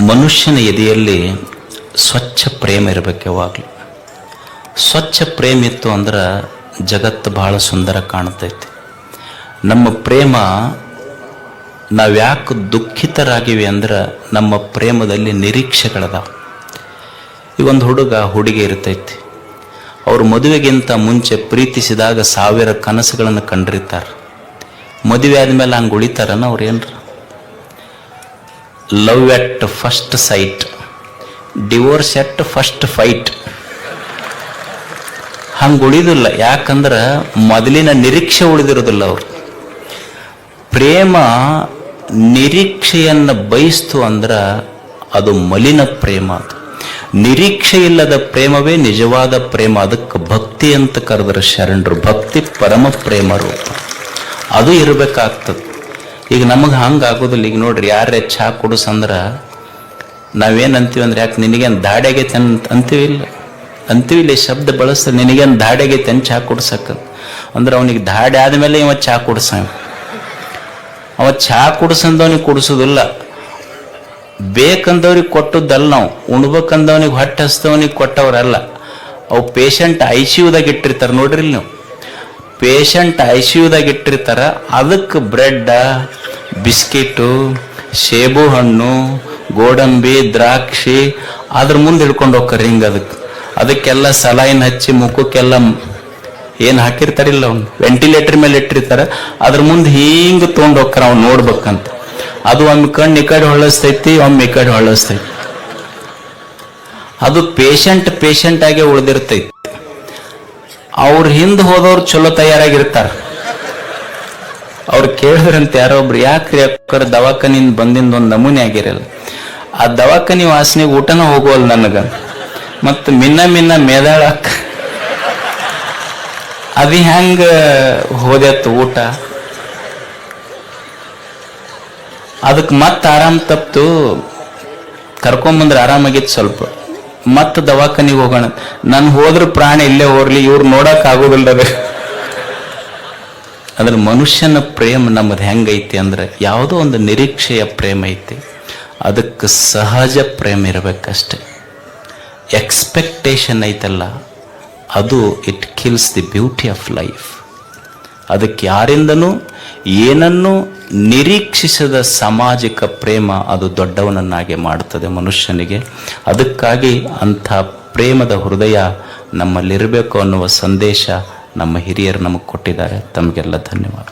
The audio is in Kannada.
ಮನುಷ್ಯನ ಎದೆಯಲ್ಲಿ ಸ್ವಚ್ಛ ಪ್ರೇಮ ಇರಬೇಕು ಯಾವಾಗಲೂ. ಸ್ವಚ್ಛ ಪ್ರೇಮ ಇತ್ತು ಅಂದ್ರೆ ಜಗತ್ತು ಬಹಳ ಸುಂದರ ಕಾಣ್ತೈತಿ. ನಮ್ಮ ಪ್ರೇಮ ನಾವು ಯಾಕೆ ದುಃಖಿತರಾಗಿವೆ ಅಂದ್ರೆ ನಮ್ಮ ಪ್ರೇಮದಲ್ಲಿ ನಿರೀಕ್ಷೆಗಳದಾವ. ಈ ಒಂದು ಹುಡುಗ ಹುಡುಗಿ ಇರ್ತೈತಿ. ಅವರು ಮದುವೆಗಿಂತ ಮುಂಚೆ ಪ್ರೀತಿಸಿದಾಗ ಸಾವಿರ ಕನಸುಗಳನ್ನು ಕಂಡಿರ್ತಾರೆ. ಮದುವೆ ಆದಮೇಲೆ ಹಂಗೆ ಉಳಿತಾರನ ಅವ್ರು ಏನ್ರ? Love at first sight divorce at first fight ಹಂಗೆ ಉಳಿದಿಲ್ಲ. ಯಾಕಂದ್ರೆ ಮೊದಲಿನ ನಿರೀಕ್ಷೆ ಉಳಿದಿರೋದಿಲ್ಲ ಅವ್ರು. ಪ್ರೇಮ ನಿರೀಕ್ಷೆಯನ್ನು ಬಯಸ್ತು ಅಂದ್ರೆ ಅದು ಮಲಿನ ಪ್ರೇಮ ಅದು. ನಿರೀಕ್ಷೆ ಇಲ್ಲದ ಪ್ರೇಮವೇ ನಿಜವಾದ ಪ್ರೇಮ. ಅದಕ್ಕೆ ಭಕ್ತಿ ಅಂತ ಕರೆದ್ರೆ ಶರಣರು. ಭಕ್ತಿ ಪರಮ ಪ್ರೇಮ ರೂಪ. ಅದು ಇರಬೇಕಾಗ್ತದೆ. ಈಗ ನಮಗೆ ಹಂಗೆ ಆಗೋದಿಲ್ಲ. ಈಗ ನೋಡ್ರಿ, ಯಾರೇ ಚಹಾ ಕುಡಿಸಂದ್ರೆ ನಾವೇನು ಅಂತೀವಿ ಅಂದ್ರೆ, ಯಾಕೆ ನಿನಗೇನು ದಾಡೆಗೆ ಅಂತ ಅಂತೀವಿ ಇಲ್ಲ? ಅಂತೀವಿ ಇಲ್ಲಿ ಶಬ್ದ ಬಳಸ್ತಾರೆ ನಿನಗೇನು ದಾಡೆಗೆ ಅಂತ ಚಹಾ ಕುಡ್ಸಕ್ಕ ಅಂದ್ರೆ ಅವನಿಗೆ ದಾಡೆ ಆದಮೇಲೆ ಇವ ಚಹಾ ಕುಡ್ಸ ಅವ ಚಹಾ ಕುಡ್ಸಂದವನಿಗೆ ಕುಡಿಸೋದಿಲ್ಲ. ಬೇಕಂದವ್ರಿಗೆ ಕೊಟ್ಟದ್ದಲ್ಲ ನಾವು. ಉಣ್ಬೇಕಂದವನಿಗೆ ಹೊಟ್ಟೆ ಹಸ್ತವನಿಗೆ ಕೊಟ್ಟವ್ರಲ್ಲ. ಅವು ಪೇಷಂಟ್ ಐ ಸಿ ಯುದಾಗ ಇಟ್ಟಿರ್ತಾರೆ ನೋಡ್ರಿ ಇಲ್ಲಿ ನೀವು. ಪೇಷಂಟ್ ಐ ಸಿ ಯುದಾಗ ಇಟ್ಟಿರ್ತಾರ, ಅದಕ್ಕೆ ಬ್ರೆಡ್, ಬಿಸ್ಕಿಟು, ಸೇಬು ಹಣ್ಣು, ಗೋಡಂಬಿ, ದ್ರಾಕ್ಷಿ, ಅದ್ರ ಮುಂದೆ ಹಿಡ್ಕೊಂಡು ಹೋಗ್ತಾರೆ ಹಿಂಗೆ ಅದಕ್ಕೆ. ಅದಕ್ಕೆಲ್ಲ ಸಲೈನ್ ಹಚ್ಚಿ ಮುಖಕ್ಕೆಲ್ಲ ಏನು ಹಾಕಿರ್ತಾರಿಲ್ಲ ಅವ್ನು. ವೆಂಟಿಲೇಟರ್ ಮೇಲೆ ಇಟ್ಟಿರ್ತಾರೆ, ಅದ್ರ ಮುಂದೆ ಹಿಂಗೆ ತೊಗೊಂಡು ಹೋಗ್ತಾರ ಅವ್ನು ನೋಡ್ಬೇಕಂತ. ಅದು ಒಂದು ಕಣ್ಣು ಈ ಕಡೆ ಹೊಳಸ್ತೈತಿ ಒಮ್ಮೆ ಈ ಕಡೆ ಹೊಳಸ್ತೈತಿ ಅದು ಪೇಷಂಟ್ ಪೇಷಂಟ್ ಆಗಿ ಉಳಿದಿರ್ತೈತಿ. ಅವ್ರ ಹಿಂದೆ ಹೋದವ್ರು ಚಲೋ ತಯಾರಾಗಿರ್ತಾರ. ಅವ್ರು ಕೇಳಿದ್ರಂತ ಯಾರೋ ಒಬ್ರು, ಯಾಕ್ರಿ ಅಕ್ಕರ ದವಾಖಾನಿಂದ ಬಂದಿಂದ ಒಂದು ನಮೂನೆ ಆಗಿರಲ್ಲ? ಆ ದವಾಖಾನಿ ವಾಸನೆ ಊಟನ ಹೋಗೋಲ್ಲ ನನಗ. ಮತ್ತು ಮಿನ್ನ ಮಿನ್ನ ಮೇದಾಳಕ್ಕ ಅದು ಹೆಂಗ ಹೋದೆತ್ತು ಊಟ? ಅದಕ್ಕೆ ಮತ್ತೆ ಆರಾಮ್ ತಪ್ತು ಕರ್ಕೊಂಬಂದ್ರೆ ಆರಾಮಾಗಿತ್ತು ಸ್ವಲ್ಪ. ಮತ್ತೆ ದವಾಖಾನಿಗೆ ಹೋಗೋಣ. ನಾನು ಹೋದ್ರ ಪ್ರಾಣ ಇಲ್ಲೇ ಹೋರ್ಲಿ, ಇವ್ರು ನೋಡಕ್ ಆಗೋದಿಲ್ಲ ಅದ್ರ ಮನುಷ್ಯನ ಪ್ರೇಮ ನಮ್ಮದು ಹೆಂಗೈತಿ ಅಂದ್ರೆ ಯಾವುದೋ ಒಂದು ನಿರೀಕ್ಷೆಯ ಪ್ರೇಮ ಐತಿ. ಅದಕ್ಕೆ ಸಹಜ ಪ್ರೇಮ ಇರಬೇಕಷ್ಟೆ. ಎಕ್ಸ್ಪೆಕ್ಟೇಷನ್ ಐತಲ್ಲ, ಅದು it kills the beauty of life ಅದಕ್ಕೆ ಯಾರಿಂದನೂ ಏನನ್ನು ನಿರೀಕ್ಷಿಸದ ಸಾಮಾಜಿಕ ಪ್ರೇಮ ಅದು ದೊಡ್ಡವನನ್ನಾಗಿ ಮಾಡುತ್ತದೆ ಮನುಷ್ಯನಿಗೆ. ಅದಕ್ಕಾಗಿ ಅಂಥ ಪ್ರೇಮದ ಹೃದಯ ನಮ್ಮಲ್ಲಿರಬೇಕು ಅನ್ನುವ ಸಂದೇಶ ನಮ್ಮ ಹಿರಿಯರು ನಮಗೆ ಕೊಟ್ಟಿದ್ದಾರೆ. ತಮಗೆಲ್ಲ ಧನ್ಯವಾದ